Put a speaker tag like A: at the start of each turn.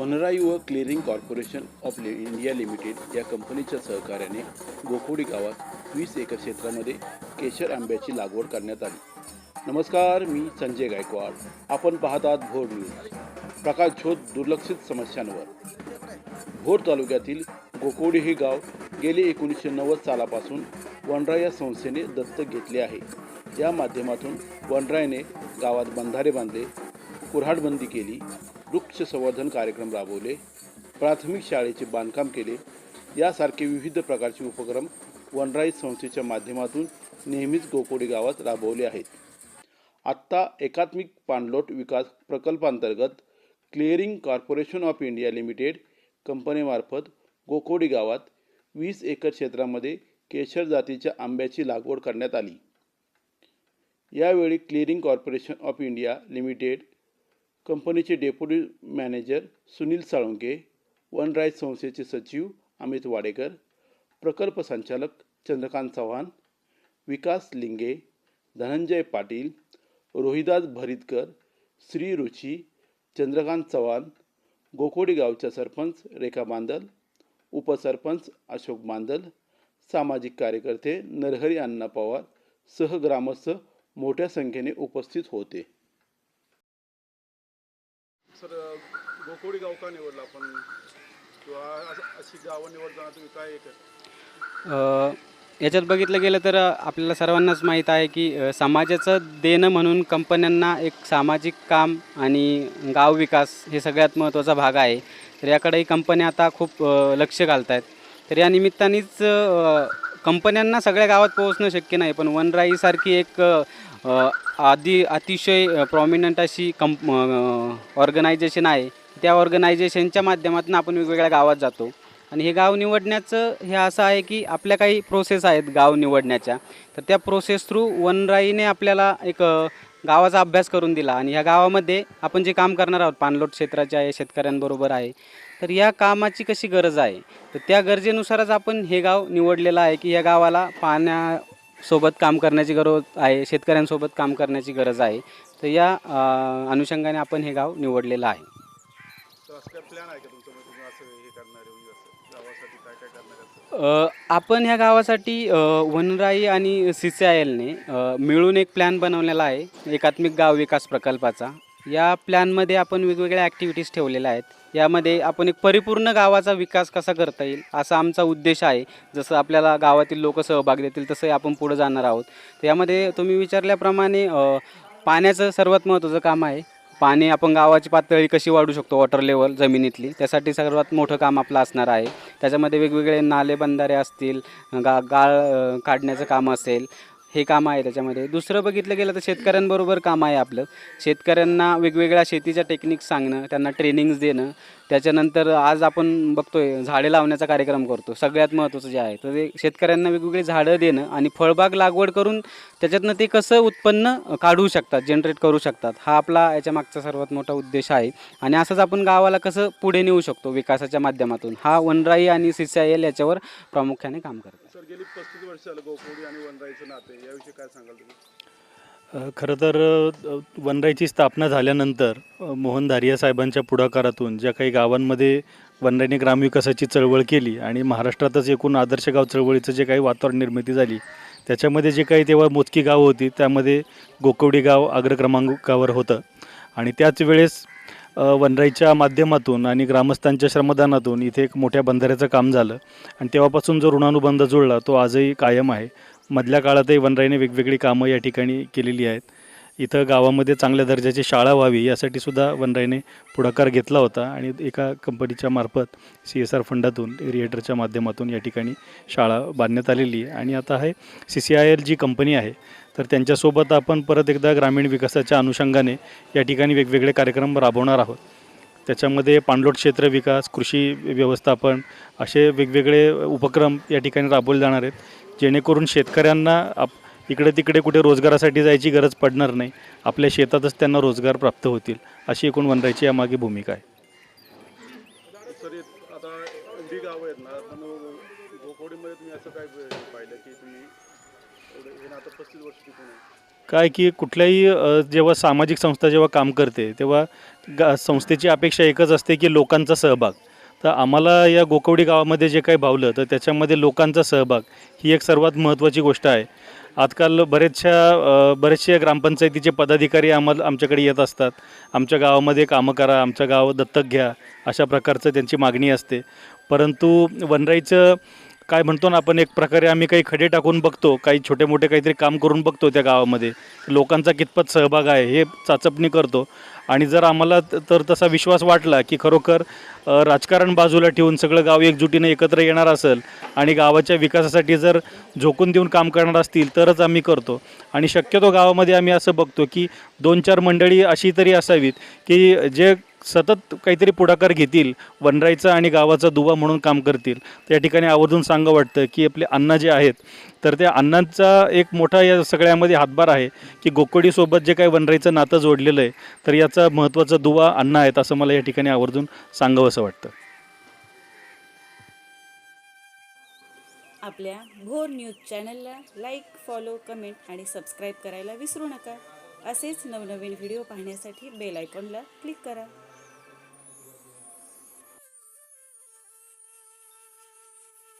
A: वनरायुव clearing corporation of India limited या कंपनीच्या सहकार्याने गोखोडी गावात वीस एकर क्षेत्रामध्ये केशर आंब्याची लागवड करण्यात आली नमस्कार मी संजय गायकवाड आपण पाहतात भोर न्यूज शोध दुर्लक्षित समस्यांवर भोर तालुक्यातील गोकोडी हे गाव गेले एकोणीसशे नव्वद सालापासून वनरा या संस्थेने दत्तक घेतले आहे या माध्यमातून वनरायने गावात बंधारे बांधले कुऱ्हाडबंदी केली वृक्ष संवर्धन कार्यक्रम राबवले प्राथमिक शाळेचे बांधकाम केले यासारखे विविध प्रकारचे उपक्रम वनराईज संस्थेच्या माध्यमातून नेहमीच गोकोडी गावात राबवले आहेत आत्ता एकात्मिक पाणलोट विकास प्रकल्पांतर्गत clearing corporation of India limited कंपनीमार्फत गोकोडी गावात वीस एकर क्षेत्रामध्ये केशर जातीच्या आंब्याची लागवड करण्यात आली यावेळी clearing corporation of India limited कंपनीचे डेप्युटी मॅनेजर सुनील साळुंके वनराईज संस्थेचे सचिव अमित वाडेकर प्रकल्प संचालक चंद्रकांत चव्हाण विकास लिंगे धनंजय पाटील रोहिदास भरितकर श्री रुची चंद्रकांत चव्हाण गोकोडी गावच्या सरपंच रेखा बांदल उपसरपंच अशोक बांदल सामाजिक कार्यकर्ते नरहरी अण्णा पवार सहग्रामस्थ मोठ्या संख्येने उपस्थित होते
B: सर गोकोडी गाव का निवडला आपण अशी गावं निवडताना तुम्ही काय
C: एक याच्यात बघितलं गेलं तर आपल्याला सर्वांनाच माहीत आहे की समाजाचं देणं म्हणून कंपन्यांना एक सामाजिक काम आणि गाव विकास हे सगळ्यात महत्त्वाचा भाग आहे तर याकडेही कंपन्या आता खूप लक्ष घालत आहेत तर या निमित्तानेच कंपन्यांना सगळ्या गावात पोहोचणं शक्य नाही पण वन राईसारखी एक आधी अतिशय प्रॉमिनंट अशी कंप ऑर्गनायझेशन आहे त्या ऑर्गनायझेशनच्या माध्यमातून आपण वेगवेगळ्या गावात जातो आणि हे गाव निवडण्याचं हे असं आहे की आपल्या काही प्रोसेस आहेत गाव निवडण्याच्या तर त्या प्रोसेस थ्रू वनराईने आपल्याला एक गावाचा अभ्यास करून दिला आणि ह्या गावामध्ये आपण जे काम करणार आहोत पाणलोट क्षेत्राच्या आहे शेतकऱ्यांबरोबर आहे तर या कामाची कशी गरज आहे तर त्या गरजेनुसारच आपण हे गाव निवडलेलं आहे की या गावाला पाण्या सोबत काम करण्याची गरज आहे शेतकऱ्यांसोबत काम करण्याची गरज आहे तर या अनुषंगाने आपण हे गाव निवडलेलं आहे आपण ह्या गावासाठी वनराई आणि सी सी आय एलने मिळून एक प्लॅन बनवलेला आहे एकात्मिक गाव विकास प्रकल्पाचा या प्लॅनमध्ये आपण वेगवेगळ्या ॲक्टिव्हिटीज ठेवलेल्या आहेत यामध्ये आपण एक परिपूर्ण गावाचा विकास कसा करता येईल असा आमचा उद्देश आहे जसं आपल्याला गावातील लोक सहभाग देतील तसंही आपण पुढं जाणार आहोत तर यामध्ये तुम्ही विचारल्याप्रमाणे पाण्याचं सर्वात महत्त्वाचं काम आहे पाणी आपण गावाची पातळी कशी वाढू शकतो वॉटर लेवल जमिनीतली त्यासाठी सर्वात मोठं काम आपलं असणार आहे त्याच्यामध्ये वेगवेगळे नाले बंधारे असतील गा गाळ काढण्याचं काम असेल हे काम आहे त्याच्यामध्ये दुसरं बघितलं गेलं तर शेतकऱ्यांबरोबर काम आहे आपलं शेतकऱ्यांना वेगवेगळ्या शेतीच्या टेक्निक्स सांगणं त्यांना ट्रेनिंग्स देणं त्याच्यानंतर आज आपण बघतोय झाडे लावण्याचा कार्यक्रम करतो सगळ्यात महत्त्वाचं जे आहे तर ते शेतकऱ्यांना वेगवेगळी झाडं देणं आणि फळबाग लागवड करून त्याच्यातनं ते कसं उत्पन्न काढू शकतात जनरेट करू शकतात हा आपला याच्या मागचा सर्वात मोठा उद्देश आहे आणि असंच आपण गावाला कसं पुढे नेऊ शकतो विकासाच्या माध्यमातून हा वनराई आणि एल याच्यावर प्रामुख्याने काम करतात
B: गेली पस्तीस वर्ष झालं आणि वनराईचं नाते याविषयी काय सांगाल
D: तुम्ही खरं तर वनराईची स्थापना झाल्यानंतर मोहन धारिया साहेबांच्या पुढाकारातून ज्या काही गावांमध्ये वनराईने ग्रामविकासाची चळवळ केली आणि महाराष्ट्रातच एकूण आदर्श गाव चळवळीचं जे काही वातावरण निर्मिती झाली त्याच्यामध्ये जे काही तेव्हा मोजकी गावं होती त्यामध्ये गोकवडी गाव अग्रक्रमांकावर होतं आणि त्याच वेळेस वनराईच्या माध्यमातून आणि ग्रामस्थांच्या श्रमदानातून इथे एक मोठ्या बंधाऱ्याचं काम झालं आणि तेव्हापासून जो ऋणानुबंध जुळला तो आजही कायम आहे मधल्या काळातही वनराईने वेगवेगळी कामं या ठिकाणी केलेली आहेत इथं गावामध्ये चांगल्या दर्जाची शाळा व्हावी यासाठी सुद्धा वनराईने पुढाकार घेतला होता आणि एका कंपनीच्या मार्फत सी एस आर फंडातून रिएटरच्या माध्यमातून या ठिकाणी शाळा बांधण्यात आलेली आहे आणि आता आहे सी सी आय एल जी कंपनी आहे तर त्यांच्यासोबत आपण परत एकदा ग्रामीण विकासाच्या अनुषंगाने या ठिकाणी वेगवेगळे कार्यक्रम राबवणार आहोत त्याच्यामध्ये पाणलोट क्षेत्र विकास कृषी व्यवस्थापन असे वेगवेगळे उपक्रम या ठिकाणी राबवले जाणार आहेत जेणेकरून शेतकऱ्यांना आप इकडे तिकडे कुठे रोजगारासाठी जायची गरज पडणार नाही आपल्या शेतातच त्यांना रोजगार प्राप्त होतील अशी एकूण वनरायची यामागे भूमिका आहे
C: काय की कुठल्याही जेव्हा सामाजिक संस्था जेव्हा काम करते तेव्हा गा- संस्थेची अपेक्षा एकच असते की लोकांचा सहभाग तर आम्हाला या गोकवडी गावामध्ये जे काही भावलं तर त्याच्यामध्ये लोकांचा सहभाग ही एक सर्वात महत्त्वाची गोष्ट आहे आजकाल बरेचशा बरेचशा ग्रामपंचायतीचे पदाधिकारी आम्हाला आमच्याकडे येत असतात आमच्या गावामध्ये कामं करा आमच्या गाव दत्तक घ्या अशा प्रकारचं त्यांची मागणी असते परंतु वनराईचं काय म्हणतो ना आपण एक प्रकारे आम्ही काही खडे टाकून बघतो काही छोटे मोठे काहीतरी काम करून बघतो त्या गावामध्ये लोकांचा कितपत सहभाग आहे हे चाचपणी करतो आणि जर आम्हाला तर तसा विश्वास वाटला की खरोखर राजकारण बाजूला ठेवून सगळं गाव एकजुटीने एकत्र येणार असेल आणि गावाच्या विकासासाठी जर झोकून देऊन काम करणार असतील तरच आम्ही करतो आणि शक्यतो गावामध्ये आम्ही असं बघतो की दोन चार मंडळी अशी तरी असावीत की जे सतत काहीतरी पुढाकार घेतील वनराईचा आणि गावाचा दुवा म्हणून काम करतील त्या ठिकाणी आवर्जून सांगा वाटतं की आपले अण्णा जे आहेत तर त्या अण्णांचा एक मोठा या सगळ्यामध्ये हातभार आहे की गोकोडीसोबत जे काही वनराईचं नातं जोडलेलं आहे तर याचा महत्त्वाचा दुवा अन्न आहेत असं मला या ठिकाणी आवर्जून सांगावं असं वाटतं
E: आपल्या भोर न्यूज चॅनलला लाईक फॉलो कमेंट आणि सबस्क्राईब करायला विसरू नका असेच नवनवीन व्हिडिओ पाहण्यासाठी बेल आयकॉनला क्लिक करा